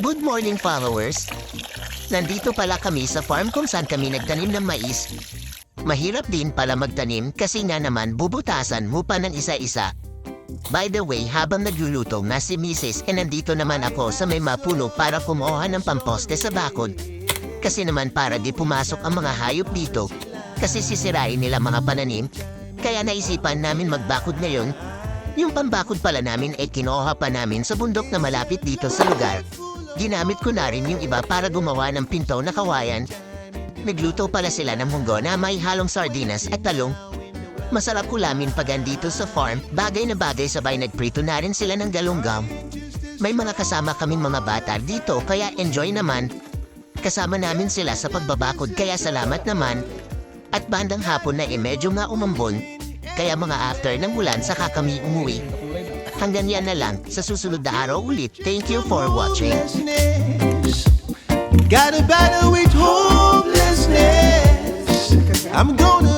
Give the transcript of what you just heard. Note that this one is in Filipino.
Good morning followers! Nandito pala kami sa farm kung saan kami nagtanim ng mais. Mahirap din pala magtanim kasi nga naman bubutasan mo pa ng isa-isa. By the way, habang nagluluto nga si Mrs. e nandito naman ako sa may mapuno para kumuha ng pamposte sa bakod. Kasi naman para di pumasok ang mga hayop dito kasi sisirain nila mga pananim. Kaya naisipan namin magbakod ngayon. Yung pambakod pala namin ay kinuha pa namin sa bundok na malapit dito sa lugar. Ginamit ko na rin yung iba para gumawa ng pinto na kawayan. Nagluto pala sila ng munggo na may halong sardinas at talong. Masarap ulamin pag andito sa farm, bagay na bagay sabay nagprito na rin sila ng galunggam. May mga kasama kaming mga bata dito kaya enjoy naman. Kasama namin sila sa pagbabakod kaya salamat naman. At bandang hapon na eh medyo nga umambon, kaya mga after ng ulan saka kami umuwi. Hanggang yan na lang, sa susunod na araw ulit. Thank you for watching. hopelessness. Gotta battle with hopelessness. I'm gonna